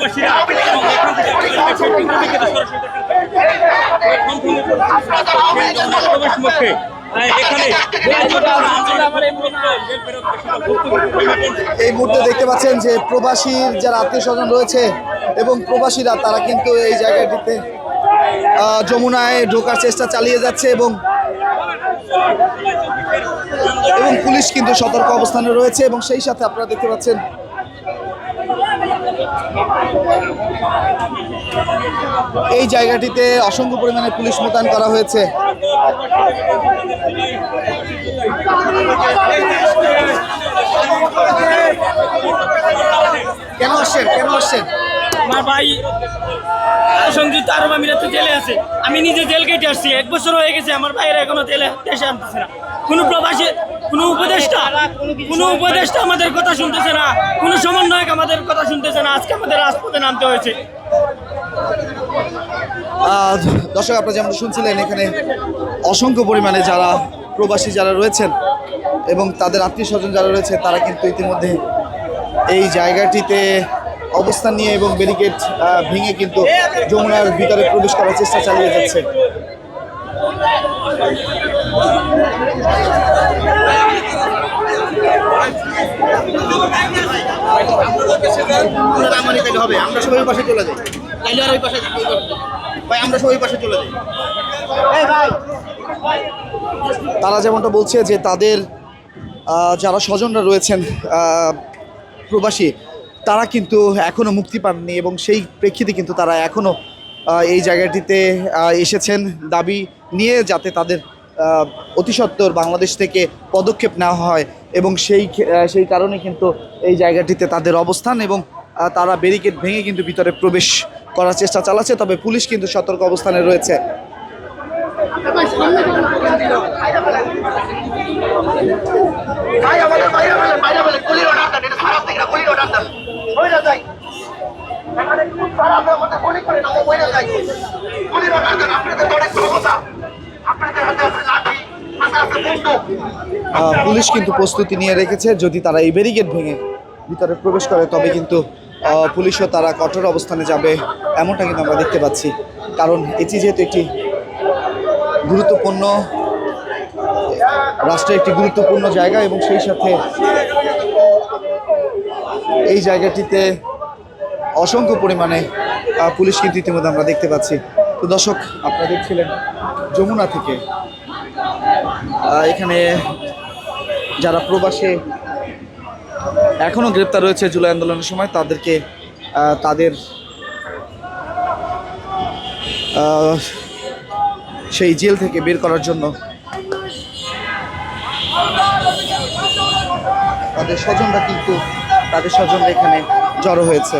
প্রবাসীরা এবং এখান থেকে আমাদের দেশের বিভিন্ন দিকে সরাসরি প্রবেশ মুখে এই মুহূর্তে দেখতে পাচ্ছেন যে প্রবাসীর যারা আত্মীয় স্বজন রয়েছে এবং প্রবাসীরা তারা কিন্তু এই জায়গাটিতে যমুনায় ঢোকার চেষ্টা চালিয়ে যাচ্ছে এবং এবং পুলিশ কিন্তু সতর্ক অবস্থানে রয়েছে এবং সেই সাথে আপনারা দেখতে পাচ্ছেন এই জায়গাটিতে অসংখ্য পরিমাণে পুলিশ মোতায়েন করা হয়েছে। কেন আসছেন? কেন আসছেন? আমার ভাই সংযুক্ত আরব আমিরাতে জেলে আছে। আমি নিজে জেল কেটে আসছি। এক বছর হয়ে গেছে, আমার ভাইয়ের এখনও জেলে দেশে আনতেছে না। কোনো প্রবাসী কোনো উপদেষ্টা কোনো উপদেষ্টা আমাদের কথা শুনতেছে না, কোনো সমন্বয়ক আমাদের কথা শুনতেছে না, আজকে আমাদের রাজপথে নামতে হয়েছে। দর্শক, আপনারা যেমন শুনছিলেন, এখানে অসংখ্য পরিমাণে যারা প্রবাসী যারা রয়েছেন এবং তাদের আত্মীয় স্বজন যারা রয়েছে, তারা কিন্তু ইতিমধ্যে এই জায়গাটিতে অবস্থান নিয়ে এবং ব্যারিকেড ভেঙে কিন্তু যমুনার ভিতরে প্রবেশ করার চেষ্টা চালিয়ে যাচ্ছে। তারা যেমনটা বলছে যে তাদের যারা স্বজনরা রয়েছেন প্রবাসী তারা কিন্তু এখনও মুক্তি পাননি এবং সেই প্রেক্ষিতে কিন্তু তারা এখনও আহ, এই জায়গাটিতে এসেছেন। দাবি নিয়ে যাতে তাদের অতি সত্বর বাংলাদেশ থেকে পদক্ষেপ নেওয়া হয় এবং সেই সেই কারণে কিন্তু এই জায়গাটিতে তাদের অবস্থান এবং তারা ব্যারিকেড ভেঙে কিন্তু ভিতরে প্রবেশ করার চেষ্টা চালাচ্ছে তবে পুলিশ কিন্তু সতর্ক অবস্থানে রয়েছে পুলিশ কিন্তু প্রস্তুতি নিয়ে রেখেছে। যদি তারা এই ব্যারিকেড ভেঙে ভিতরে প্রবেশ করে, তবে কিন্তু পুলিশও তারা কঠোর অবস্থানে যাবে, এমনটা কিন্তু আমরা দেখতে পাচ্ছি। কারণ এটি যেহেতু একটি গুরুত্বপূর্ণ, রাষ্ট্রের একটি গুরুত্বপূর্ণ জায়গা এবং সেই সাথে এই জায়গাটিতে অসংখ্য পরিমাণে পুলিশ কিন্তু ইতিমধ্যে আমরা দেখতে পাচ্ছি। তো দর্শক, আপনারা দেখছিলেন যমুনা থেকে এখানে যারা প্রবাসে এখনও গ্রেপ্তার রয়েছে জুলাই আন্দোলনের সময়, তাদেরকে তাদের সেই জেল থেকে বের করার জন্য তাদের স্বজনরা কিন্তু, তাদের স্বজনরা এখানে জড়ো হয়েছে।